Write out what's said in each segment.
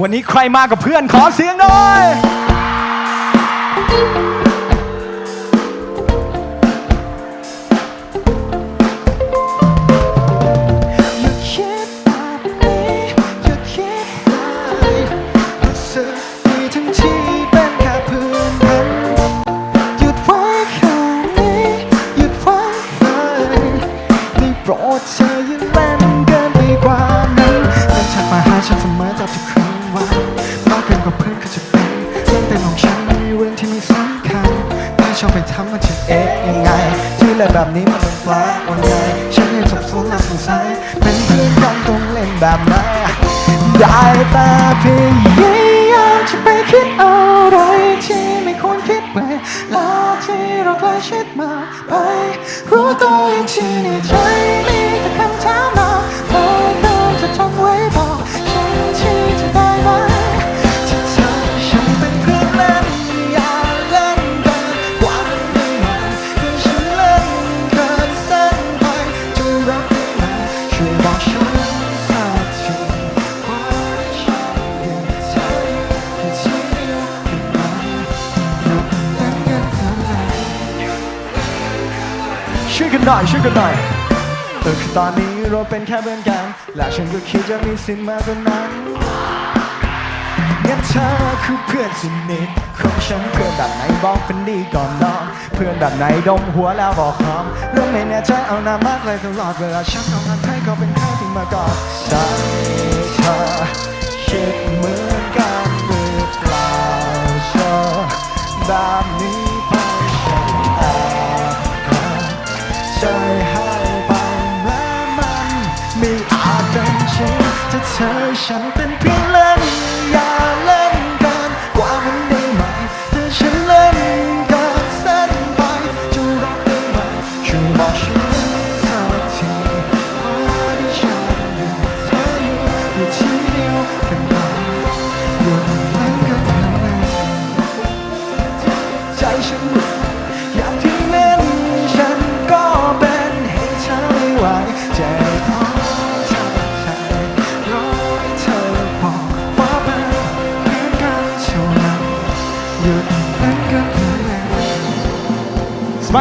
วันนี้ใครมากับเพื่อนขอเสียงหน่อย ฟ้าวันไงฉันยังสับสนและสงสัยเป็นเพื่อนกันต้องเล่นแบบไหนได้แต่พยายามจะไปคิดอะไรที่ไม่ควรคิดไปแล้วที่เราใกล้ชิดมาไปรู้ตัวอีกทีในใจ ช่วยกันหน่อยช่วยกันหน่อยเออคือตอนนี้เราเป็นแค่เพื่อนกัน และฉันก็คิดจะมีสิ่งมากกว่านั้นงั้นเธอคือเพื่อนสนิทของฉันเพื่อนแบบไหนบอกเป็นดีก่อนนอนเพื่อนแบบไหนดมหัวแล้วบอกหอมเรื่องไม่แน่ใจเอาหน้ามากเลยตลอดเวลาฉันต้องการ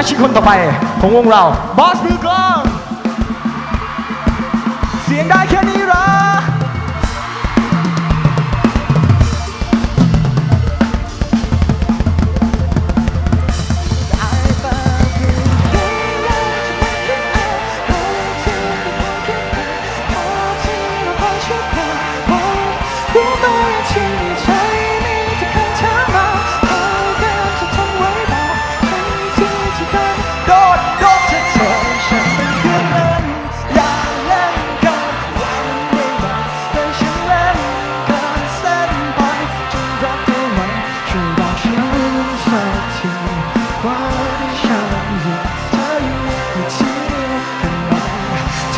ชิกคนต่อไปของวงเราบอสมือกลอง เสียงได้แค่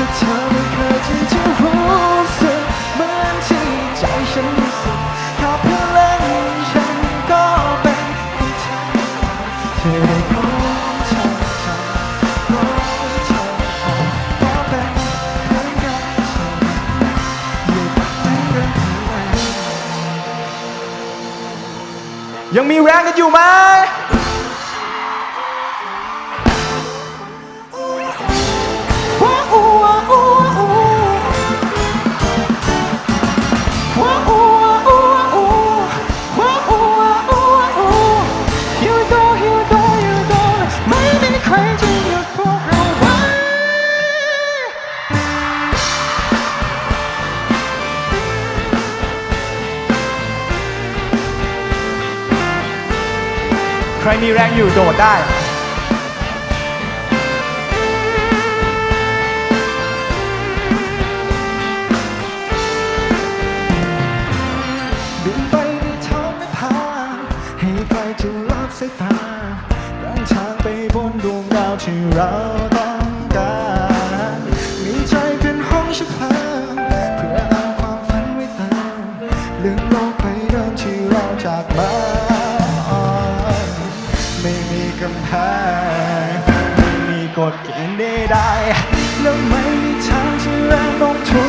ถ้าเธอไม่เคยที่จะรู้สึกเหมือนที่ใจฉันรู้สึกแค่เพื่อเล่นฉันก็เป็นคนไทยเธอได้พบเธอใจเพราะเธอขอเป็นเพื่อนกันเธออยู่เป็นกันเธอไว้ยังมีแรงกันอยู่ไหม ใครมีแรงอยู่โดดได้บินไปในท้องนภาให้ใครจะรับสายตาเดินทางไปบนดวงดาวที่เรา ไม่มีกฎเกณฑ์ใดๆแล้วไม่มีทางที่แรงโน้มถ่วง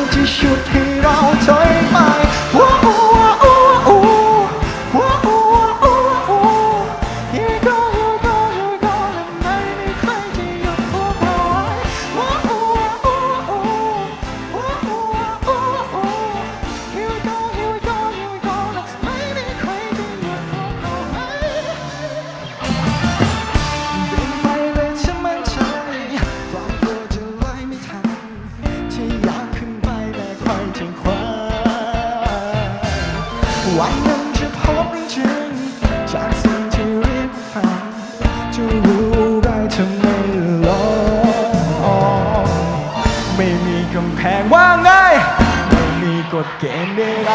ที่ชุด วันนั้นจะพบจริงจากสิ่งที่เรียกฝันจะรู้ได้ทำไมลอไม่มีกำแพงว่าไงไม่มีกฎเกณฑ์ใด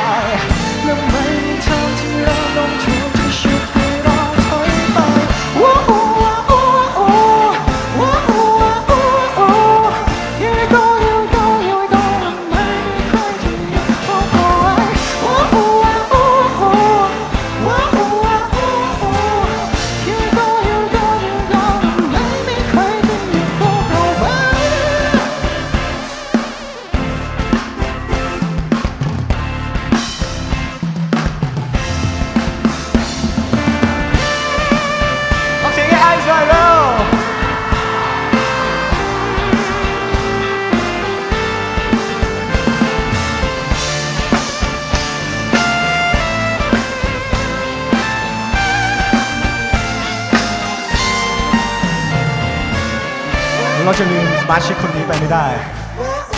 เราจะลืมสมาชิกคนนี้ไปไม่ได้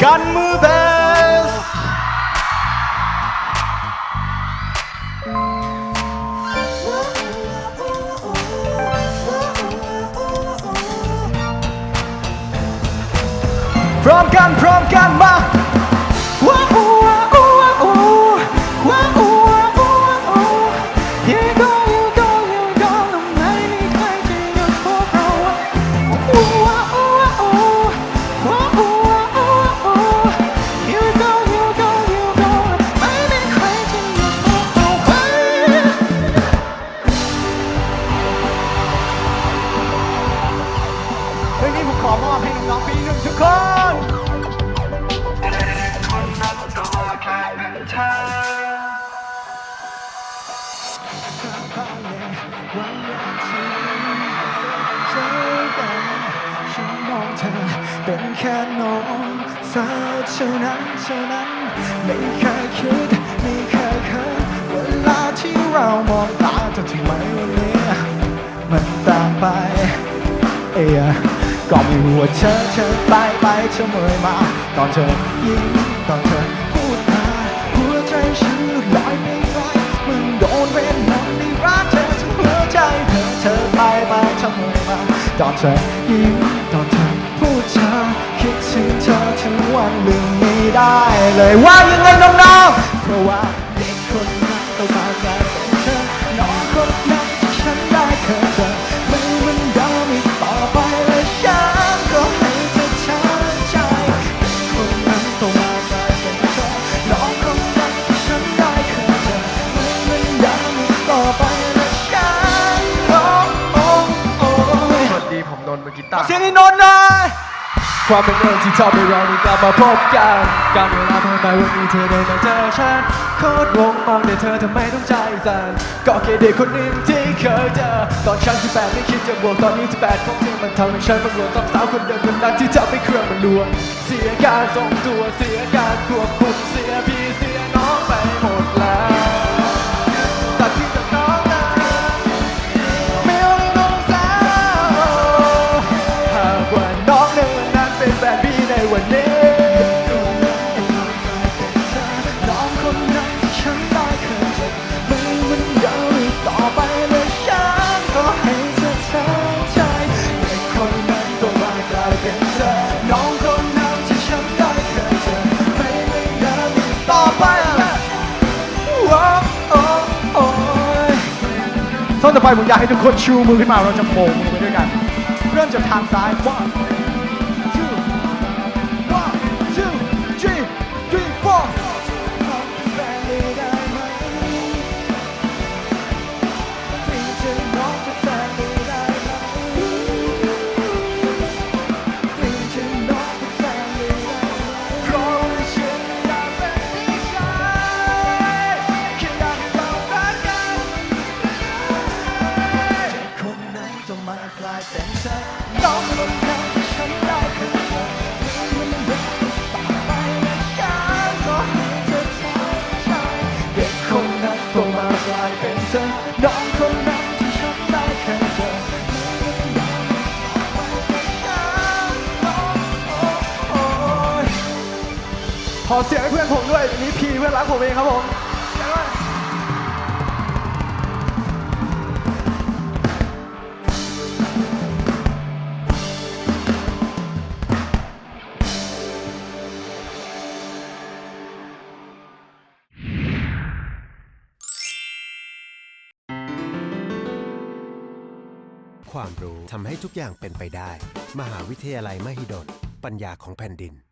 กันมือเบสพร้อมกันพร้อมกันมา เธอเป็นแค่น้องสาวเท่านั้นเท่านั้น ไม่เคยคิดไม่เคยเคินเวลาที่เรามองตาจะทำไมวันนี้มันต่างไป เอ้ยก็ไม่รู้ว่าเธอเธอไปไปเธอเมื่อยมา ตอนเธอยิ้มตอนเธอพูดมาหัวใจฉันลอยไปไกลมันโดนเวทมนต์ในรักเธอทั้งหัวใจเธอเธอไปไปเธอเมื่อยมา ตอนเธอยิ้มตอนเธอ งเธอทั้งวันลืมไม่ได้เลยว่ายังไงน้องๆเพราะว่า ความเป็นเองที่ทำให้เราได้กลับมาพบกัน การเวลาผ่านไปวันนี้เธอได้มาเจอฉันโคตรวงมองแต่เธอทำไมต้องใจสั่นก็แค่เด็กคนหนึ่งที่เคยเจอตอนฉันที่แปดไม่คิดจะบวกตอนนี้ที่แปดของเธอมันทำให้ฉันต้องรวนต้องสาวคนเดิมคนนั้นที่ทำให้เครื่องมันรวนเสียการทรงตัวเสียการควบคุมเสียพี่ ท่อนต่อไปผมอยากให้ทุกคนชูมือขึ้นมาเราจะโบกมือไปด้วยกัน เริ่มจากทางซ้ายว่า ขอเสียงให้เพื่อนผมด้วยนี่พีเพื่อนรักผมเองครับผมความรู้ทำให้ทุกอย่างเป็นไปได้ มหาวิทยาลัยมหิดล ปัญญาของแผ่นดิน